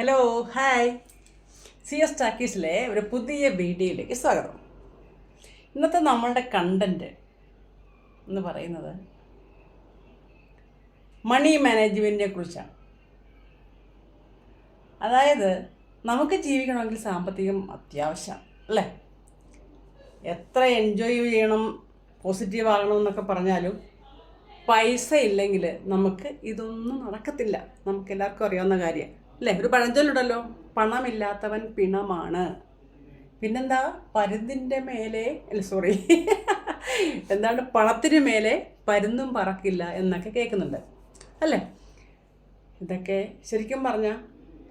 Hello hi C S ടാക്കീസിലെ ഒരു പുതിയ വീഡിയോയിലേക്ക് സ്വാഗതം. ഇന്നത്തെ നമ്മളുടെ കണ്ടന്റ് എന്ന് പറയുന്നത് മണി മാനേജ്മെന്റിനെ കുറിച്ചാണ്. അതായത് നമുക്ക് ജീവിക്കണമെങ്കിൽ സാമ്പത്തികം അത്യാവശ്യമാണ് അല്ലേ? എത്ര എൻജോയ് ചെയ്യണം പോസിറ്റീവ് ആകണം എന്നൊക്കെ പറഞ്ഞാലും പൈസ ഇല്ലെങ്കിൽ നമുക്ക് ഇതൊന്നും നടക്കത്തില്ല. നമുക്ക് എല്ലാവർക്കും അറിയാവുന്ന കാര്യം അല്ലേ? ഒരു പഴഞ്ചൊല്ലുണ്ടല്ലോ പണമില്ലാത്തവൻ പിണമാണ്. പിന്നെന്താ? പരുന്തിന്റെ മേലെ അല്ല സോറി എന്താണ്? പണത്തിന് മേലെ പരുന്തും പറക്കില്ല എന്നൊക്കെ കേൾക്കുന്നുണ്ട്. അല്ലേ? ഇതൊക്കെ ശരിക്കും പറഞ്ഞാൽ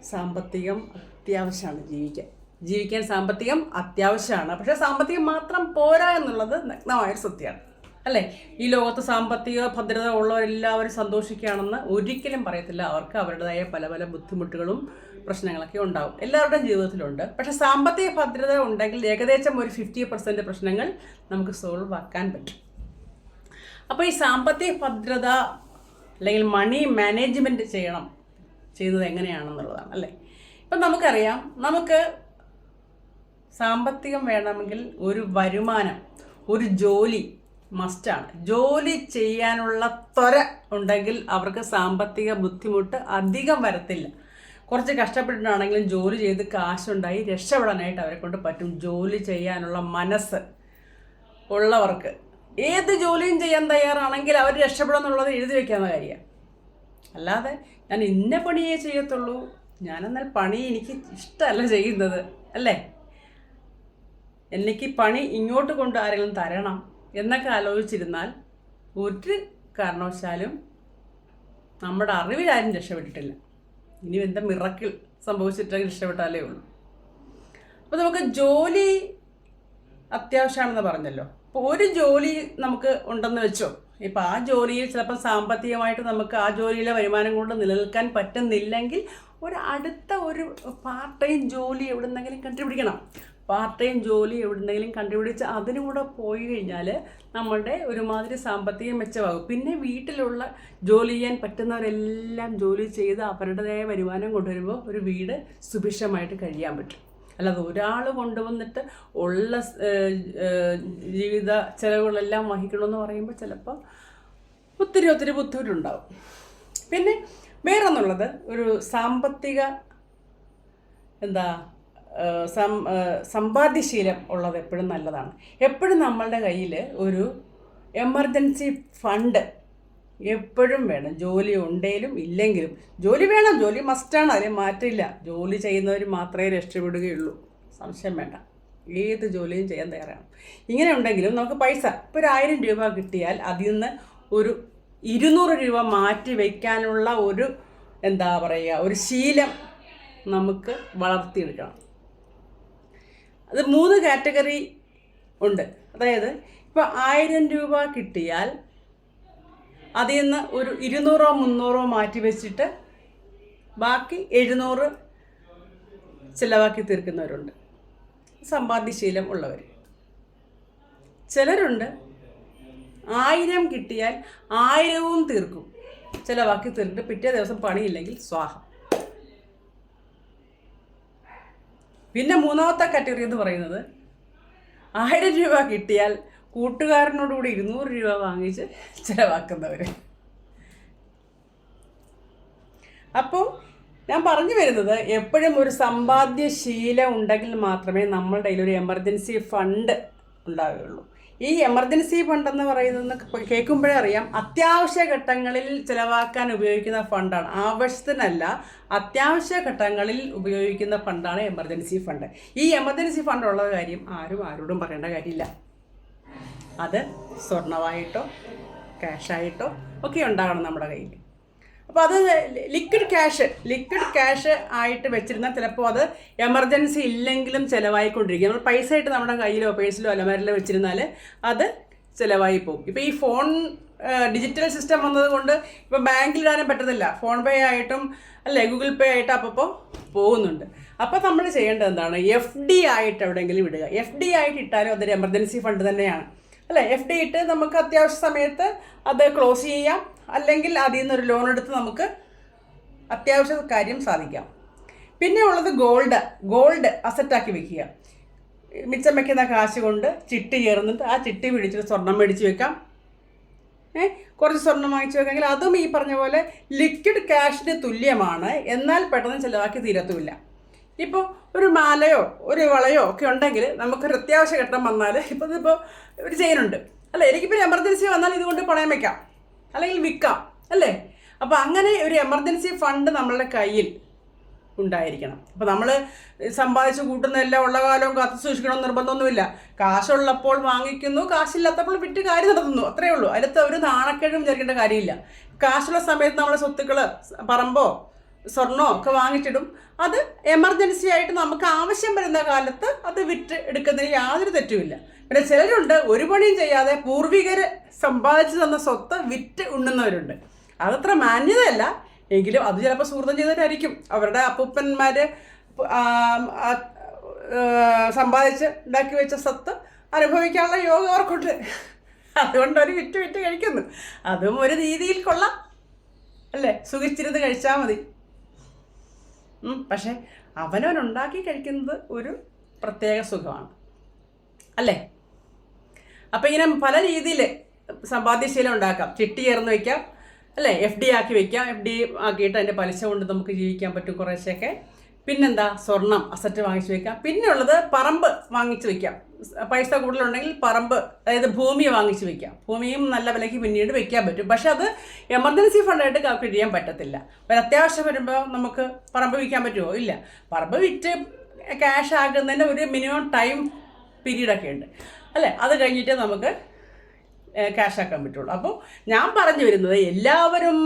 സാമ്പത്തികം അത്യാവശ്യമാണ് ജീവിക്കാൻ. ജീവിക്കാൻ സാമ്പത്തികം അത്യാവശ്യമാണ്. പക്ഷേ സാമ്പത്തികം മാത്രം പോരാ എന്നുള്ളത് നഗ്നമായൊരു സത്യമാണ്. അല്ലേ? ഈ ലോകത്ത് സാമ്പത്തിക ഭദ്രത ഉള്ളവരെല്ലാവരും സന്തോഷിക്കുകയാണെന്ന് ഒരിക്കലും പറയത്തില്ല. അവർക്ക് അവരുടേതായ പല പല ബുദ്ധിമുട്ടുകളും പ്രശ്നങ്ങളൊക്കെ ഉണ്ടാവും. എല്ലാവരുടെയും ജീവിതത്തിലുണ്ട്. പക്ഷെ സാമ്പത്തിക ഭദ്രത ഉണ്ടെങ്കിൽ ഏകദേശം ഒരു ഫിഫ്റ്റി പെർസെന്റ് പ്രശ്നങ്ങൾ നമുക്ക് സോൾവ് ആക്കാൻ പറ്റും. അപ്പോൾ ഈ സാമ്പത്തിക ഭദ്രത അല്ലെങ്കിൽ മണി മാനേജ്മെന്റ് ചെയ്യണം. ചെയ്യുന്നത് എങ്ങനെയാണെന്നുള്ളതാണ് അല്ലേ? ഇപ്പം നമുക്കറിയാം നമുക്ക് സാമ്പത്തികം വേണമെങ്കിൽ ഒരു വരുമാനം ഒരു ജോലി മസ്റ്റാണ്. ജോലി ചെയ്യാനുള്ള ത്വര ഉണ്ടെങ്കിൽ അവർക്ക് സാമ്പത്തിക ബുദ്ധിമുട്ട് അധികം വരത്തില്ല. കുറച്ച് കഷ്ടപ്പെട്ടിട്ടാണെങ്കിലും ജോലി ചെയ്ത് കാശുണ്ടായി രക്ഷപ്പെടാനായിട്ട് അവരെ കൊണ്ട് പറ്റും. ജോലി ചെയ്യാനുള്ള മനസ്സ് ഉള്ളവർക്ക്. ഏത് ജോലിയും ചെയ്യാൻ തയ്യാറാണെങ്കിൽ അവർ രക്ഷപ്പെടുമെന്നുള്ളത് എഴുതി വെക്കാവുന്ന കാര്യമാണ്. അല്ലാതെ ഞാൻ ഇന്ന പണിയേ ചെയ്യത്തുള്ളൂ. ഞാനെന്നാൽ പണി എനിക്ക് ഇഷ്ടമല്ല ചെയ്യുന്നത്. അല്ലേ? എനിക്ക് പണി ഇങ്ങോട്ട് കൊണ്ട് ആരെങ്കിലും തരണം. എന്നൊക്കെ ആലോചിച്ചിരുന്നാൽ ഒരു കാരണവശാലും നമ്മുടെ അറിവിലാരും രക്ഷപ്പെട്ടിട്ടില്ല. ഇനി എന്താ മിറക്കിൾ സംഭവിച്ചിട്ട് രക്ഷപ്പെട്ടാലേ ഉള്ളൂ. അപ്പോൾ നമുക്ക് ജോലി അത്യാവശ്യമാണെന്ന് പറഞ്ഞല്ലോ. അപ്പോൾ ഒരു ജോലി നമുക്ക് ഉണ്ടെന്ന് വെച്ചോ. ഇപ്പോൾ ആ ജോലിയിൽ ചിലപ്പോൾ സാമ്പത്തികമായിട്ട് നമുക്ക് ആ ജോലിയിലെ വരുമാനം കൊണ്ട് നിലനിൽക്കാൻ പറ്റുന്നില്ലെങ്കിൽ ഒരു അടുത്ത ഒരു പാർട്ട് ടൈം ജോലി എവിടുന്നെങ്കിലും കണ്ടുപിടിക്കണം. പാർട്ട് ടൈം ജോലി എവിടെന്നെങ്കിലും കണ്ടുപിടിച്ച് അതിനും കൂടെ പോയി കഴിഞ്ഞാൽ നമ്മളുടെ ഒരുമാതിരി സാമ്പത്തികം മെച്ചമാകും. പിന്നെ വീട്ടിലുള്ള ജോലി ചെയ്യാൻ പറ്റുന്നവരെല്ലാം ജോലി ചെയ്ത് അവരുടേതായ വരുമാനം കൊണ്ടുവരുമ്പോൾ ഒരു വീട് സുഭിക്ഷമായിട്ട് കഴിയാൻ പറ്റും. അല്ലാതെ ഒരാൾ കൊണ്ടുവന്നിട്ട് ഉള്ള ജീവിത ചിലവുകളെല്ലാം വഹിക്കണമെന്ന് പറയുമ്പോൾ ചിലപ്പോൾ ഒത്തിരി ഒത്തിരി ബുദ്ധിമുട്ടുണ്ടാവും. പിന്നെ വേറൊന്നുള്ളത് ഒരു സാമ്പത്തിക എന്താ സമ്പാദ്യശീലം ഉള്ളത് എപ്പോഴും നല്ലതാണ്. എപ്പോഴും നമ്മളുടെ കയ്യിൽ ഒരു എമർജൻസി ഫണ്ട് എപ്പോഴും വേണം. ജോലി ഉണ്ടെങ്കിലും ഇല്ലെങ്കിലും. ജോലി വേണം ജോലി മസ്റ്റാണ് അതിന് മാറ്റില്ല ജോലി ചെയ്യുന്നവർ മാത്രമേ രക്ഷപ്പെടുകയുള്ളൂ. സംശയം വേണ്ട. ഏത് ജോലിയും ചെയ്യാൻ തയ്യാറാണ്. ഇങ്ങനെ ഉണ്ടെങ്കിലും നമുക്ക് പൈസ ഇപ്പോൾ ഒരു ആയിരം രൂപ കിട്ടിയാൽ അതിൽ നിന്ന് ഒരു ഇരുന്നൂറ് രൂപ മാറ്റി വയ്ക്കാനുള്ള ഒരു എന്താ പറയുക ഒരു ശീലം നമുക്ക് വളർത്തിയെടുക്കണം. അത് മൂന്ന് കാറ്റഗറി ഉണ്ട്. അതായത് ഇപ്പോൾ ആയിരം രൂപ കിട്ടിയാൽ അതിൽ നിന്ന് ഒരു ഇരുന്നൂറോ മുന്നൂറോ മാറ്റി വെച്ചിട്ട് ബാക്കി എഴുന്നൂറ് ചിലവാക്കി തീർക്കുന്നവരുണ്ട്. സമ്പാദ്യശീലം ഉള്ളവർ ചിലരുണ്ട് ആയിരം കിട്ടിയാൽ ആയിരവും തീർക്കും. ചിലവാക്കി തീർന്നിട്ട് പിറ്റേ ദിവസം പണിയില്ലെങ്കിൽ സ്വാഹം. പിന്നെ മൂന്നാമത്തെ കാറ്റഗറി എന്ന് പറയുന്നത് ആയിരം രൂപ കിട്ടിയാൽ കൂട്ടുകാരനോടുകൂടി ഇരുന്നൂറ് രൂപ വാങ്ങിച്ച് ചിലവാക്കുന്നവർ അപ്പോൾ ഞാൻ പറഞ്ഞു വരുന്നത് എപ്പോഴും ഒരു സമ്പാദ്യശീലം ഉണ്ടെങ്കിൽ മാത്രമേ നമ്മളുടെ ഒരു എമർജൻസി ഫണ്ട് ഉണ്ടാവുകയുള്ളൂ. ഈ എമർജൻസി ഫണ്ട് എന്ന് പറയുന്നത് കേൾക്കുമ്പോഴേ അറിയാം. അത്യാവശ്യ ഘട്ടങ്ങളിൽ ചിലവാക്കാൻ ഉപയോഗിക്കുന്ന ഫണ്ടാണ്. ആവശ്യത്തിനല്ല അത്യാവശ്യ ഘട്ടങ്ങളിൽ ഉപയോഗിക്കുന്ന ഫണ്ടാണ് എമർജൻസി ഫണ്ട്. ഈ എമർജൻസി ഫണ്ട് ഉള്ള കാര്യം ആരും ആരോടും പറയേണ്ട കാര്യമില്ല. അത് സ്വർണമായിട്ടോ ക്യാഷായിട്ടോ ഒക്കെ ഉണ്ടാകണം നമ്മുടെ കയ്യിൽ. അപ്പോൾ അത് ലിക്വിഡ് ക്യാഷ് ലിക്വിഡ് ക്യാഷ് ആയിട്ട് വെച്ചിരുന്നാൽ ചിലപ്പോൾ അത് എമർജൻസി ഇല്ലെങ്കിലും ചിലവായിക്കൊണ്ടിരിക്കും. നമ്മൾ പൈസ ആയിട്ട് നമ്മുടെ കയ്യിലോ പേഴ്സിലോ അലമാരിലോ വെച്ചിരുന്നാൽ അത് ചിലവായി പോകും. ഇപ്പോൾ ഈ ഫോൺ ഡിജിറ്റൽ സിസ്റ്റം വന്നതുകൊണ്ട് ഇപ്പോൾ ബാങ്കിൽ ഇടാനും പറ്റത്തില്ല. ഫോൺ പേ ആയിട്ടും അല്ലേ ഗൂഗിൾ പേ ആയിട്ട് അപ്പോൾ പോകുന്നുണ്ട്. അപ്പോൾ നമ്മൾ ചെയ്യേണ്ടത് എന്താണ്? എഫ് ഡി ആയിട്ട് എവിടെയെങ്കിലും ഇടുക. എഫ് ഡി ആയിട്ട് ഇട്ടാലും അതൊരു എമർജൻസി ഫണ്ട് തന്നെയാണ്. അല്ലേ? എഫ് ഡി ഇട്ട് നമുക്ക് അത്യാവശ്യ സമയത്ത് അത് ക്ലോസ് ചെയ്യാം. അല്ലെങ്കിൽ അതിൽ നിന്നൊരു ലോൺ എടുത്ത് നമുക്ക് അത്യാവശ്യ കാര്യം സാധിക്കാം. പിന്നെ ഉള്ളത് ഗോൾഡ് ഗോൾഡ് അസറ്റാക്കി വെക്കുക. മിച്ചം വയ്ക്കുന്ന കാശ് കൊണ്ട് ചിട്ടി ചേർന്നിട്ട് ആ ചിട്ടി പിടിച്ചിട്ട് സ്വർണം മേടിച്ച് വെക്കാം. ഏ കുറച്ച് സ്വർണം വാങ്ങിച്ചു വെക്കാമെങ്കിൽ അതും ഈ പറഞ്ഞ പോലെ ലിക്വിഡ് ക്യാഷിന് തുല്യമാണ്. എന്നാൽ പെട്ടെന്ന് ചിലവാക്കി തീരത്തുമില്ല. ഇപ്പോൾ ഒരു മാലയോ ഒരു വളയോ ഒക്കെ ഉണ്ടെങ്കിൽ നമുക്കൊരു അത്യാവശ്യ ഘട്ടം വന്നാൽ ഇപ്പോൾ ഇതിപ്പോൾ ഒരു ചെയിനുണ്ട് അല്ല എനിക്കിപ്പോൾ എമർജൻസി വന്നാൽ ഇതുകൊണ്ട് പണയം വെക്കാം. അല്ലെങ്കിൽ വിൽക്കാം അല്ലേ? അപ്പോൾ അങ്ങനെ ഒരു എമർജൻസി ഫണ്ട് നമ്മളുടെ കയ്യിൽ ഉണ്ടായിരിക്കണം. അപ്പോൾ നമ്മൾ സമ്പാദിച്ച് കൂട്ടുന്ന എല്ലാം ഉള്ള കാലവും കാത്തു സൂക്ഷിക്കണം നിർബന്ധമൊന്നുമില്ല. കാശുള്ളപ്പോൾ വാങ്ങിക്കുന്നു കാശില്ലാത്തപ്പോൾ വിറ്റ് കാര്യം നടത്തുന്നു അത്രയേ ഉള്ളൂ. അതിലത്തെ ഒരു നാണക്കേടും വിചാരിക്കേണ്ട കാര്യമില്ല. കാശുള്ള സമയത്ത് നമ്മളെ സ്വത്തുക്കൾ പറമ്പോ സ്വർണമോ ഒക്കെ വാങ്ങിച്ചിടും. അത് എമർജൻസി ആയിട്ട് നമുക്ക് ആവശ്യം വരുന്ന കാലത്ത് അത് വിറ്റ് എടുക്കുന്നതിന് യാതൊരു തെറ്റുമില്ല. പിന്നെ ചിലരുണ്ട് ഒരു പണിയും ചെയ്യാതെ പൂർവികർ സമ്പാദിച്ചു തന്ന സ്വത്ത് വിറ്റ് ഉണ്ണുന്നവരുണ്ട്. അതത്ര മാന്യതയല്ല. എങ്കിലും അത് ചിലപ്പോൾ സുഹൃത്തം ചെയ്തവരായിരിക്കും. അവരുടെ അപ്പൂപ്പന്മാർ സമ്പാദിച്ച് ഉണ്ടാക്കി വെച്ച സ്വത്ത് അനുഭവിക്കാനുള്ള യോഗം അവർക്കുണ്ട്. അതുകൊണ്ട് അവർ വിറ്റ് വിറ്റ് കഴിക്കുന്നു. അതും ഒരു രീതിയിൽ കൊള്ളാം. അല്ലേ? സുഖിച്ചിരുന്ന് കഴിച്ചാൽ മതി. പക്ഷേ അവനവൻ ഉണ്ടാക്കി കഴിക്കുന്നത് ഒരു പ്രത്യേക സുഖമാണ്. അല്ലേ? അപ്പം ഇങ്ങനെ പല രീതിയിൽ സമ്പാദ്യശീലം ഉണ്ടാക്കാം. ചിട്ടി ചേർന്ന് വയ്ക്കാം അല്ലേ? എഫ് ഡി ആക്കി വെക്കാം. എഫ് ഡി ആക്കിയിട്ട് അതിന്റെ പലിശ കൊണ്ട് നമുക്ക് ജീവിക്കാൻ പറ്റും കുറേശ്ശൊക്കെ പിന്നെന്താ? സ്വർണം അസറ്റ് വാങ്ങിച്ചു വെക്കാം. പിന്നെയുള്ളത് പറമ്പ് വാങ്ങിച്ചു വെക്കാം. പൈസ കൂടുതലുണ്ടെങ്കിൽ പറമ്പ് അതായത് ഭൂമി വാങ്ങിച്ചു വെക്കാം. ഭൂമിയും നല്ല വിലയ്ക്ക് പിന്നീട് വെക്കാൻ പറ്റും. പക്ഷെ അത് എമർജൻസി ഫണ്ടായിട്ട് കാൽക്കുലേറ്റ് ചെയ്യാൻ പറ്റത്തില്ല. ഒരു അത്യാവശ്യം വരുമ്പോൾ നമുക്ക് പറമ്പ് വിൽക്കാൻ പറ്റുമോ? ഇല്ല. പറമ്പ് വിറ്റ് ക്യാഷ് ആകുന്നതിന് ഒരു മിനിമം ടൈം പീരീഡൊക്കെ ഉണ്ട്. അല്ലേ? അത് കഴിഞ്ഞിട്ട് നമുക്ക് ക്യാഷ് ആക്കാൻ പറ്റുള്ളൂ. അപ്പോൾ ഞാൻ പറഞ്ഞു വരുന്നത് എല്ലാവരും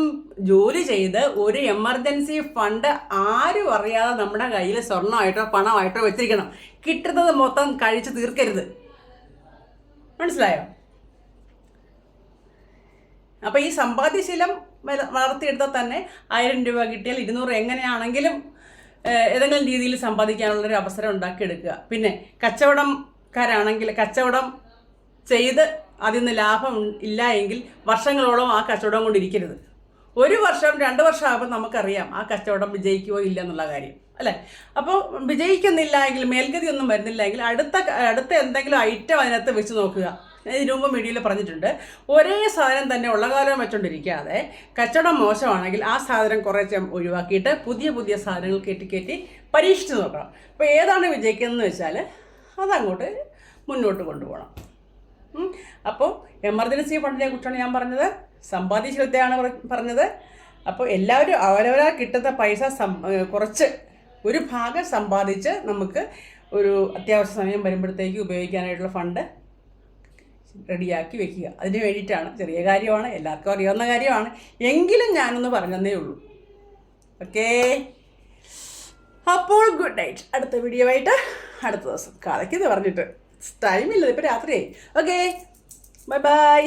ജോലി ചെയ്ത് ഒരു എമർജൻസി ഫണ്ട് ആരും അറിയാതെ നമ്മുടെ കയ്യിൽ സ്വർണമായിട്ടോ പണമായിട്ടോ വെച്ചിരിക്കണം. കിട്ടുന്നത് മൊത്തം കഴിച്ച് തീർക്കരുത്. മനസ്സിലായോ? അപ്പോൾ ഈ സമ്പാദ്യശീലം വളർത്തിയെടുത്താൽ തന്നെ ആയിരം രൂപ കിട്ടിയാൽ ഇരുന്നൂറ് എങ്ങനെയാണെങ്കിലും ഏതെങ്കിലും രീതിയിൽ സമ്പാദിക്കാനുള്ളൊരു അവസരം ഉണ്ടാക്കിയെടുക്കുക. പിന്നെ കച്ചവടംകാരാണെങ്കിൽ കച്ചവടം ചെയ്ത് അതിൽ നിന്ന് ലാഭം ഇല്ല എങ്കിൽ വർഷങ്ങളോളം ആ കച്ചവടം കൊണ്ടിരിക്കരുത്. ഒരു വർഷം രണ്ട് വർഷം ആകുമ്പോൾ നമുക്കറിയാം ആ കച്ചവടം വിജയിക്കുമോ ഇല്ല എന്നുള്ള കാര്യം അല്ലേ? അപ്പോൾ വിജയിക്കുന്നില്ല എങ്കിൽ മേൽഗതി ഒന്നും വരുന്നില്ല എങ്കിൽ അടുത്ത അടുത്ത എന്തെങ്കിലും ഐറ്റം അതിനകത്ത് വെച്ച് നോക്കുക. ഇതിനു മുമ്പ് മീഡിയയിൽ പറഞ്ഞിട്ടുണ്ട്. ഒരേ സാധനം തന്നെ ഉള്ള കാലം വെച്ചുകൊണ്ടിരിക്കാതെ കച്ചവടം മോശമാണെങ്കിൽ ആ സാധനം കുറേശ്ശെ ഒഴിവാക്കിയിട്ട് പുതിയ പുതിയ സാധനങ്ങൾ കയറ്റി കയറ്റി പരീക്ഷിച്ച് നോക്കണം. അപ്പോൾ ഏതാണ് വിജയിക്കുന്നതെന്ന് വെച്ചാൽ അതങ്ങോട്ട് മുന്നോട്ട് കൊണ്ടുപോകണം. അപ്പോൾ എമർജൻസി ഫണ്ടിനെ കുറിച്ചാണ് ഞാൻ പറഞ്ഞത്. പറ- പറഞ്ഞത്. അപ്പോൾ എല്ലാവരും അവരവരാ കിട്ടുന്ന പൈസ കുറച്ച് ഒരു ഭാഗം സമ്പാദിച്ച് നമുക്ക് ഒരു അത്യാവശ്യ സമയം വരുമ്പോഴത്തേക്ക് ഉപയോഗിക്കാനായിട്ടുള്ള ഫണ്ട് റെഡിയാക്കി വെക്കുക. അതിന് വേണ്ടിയിട്ടാണ്. ചെറിയ കാര്യമാണ്. എല്ലാവർക്കും അറിയാവുന്ന കാര്യമാണ്. എങ്കിലും ഞാനൊന്ന് പറഞ്ഞതേ ഉള്ളൂ. ഓക്കേ? അപ്പോൾ ഗുഡ് നൈറ്റ്. അടുത്ത വീഡിയോ ആയിട്ട് അടുത്ത ദിവസം കഥയ്ക്ക് ഇത് പറഞ്ഞിട്ട്. ടൈമില്ല ഇപ്പം രാത്രിയായി. Okay bye bye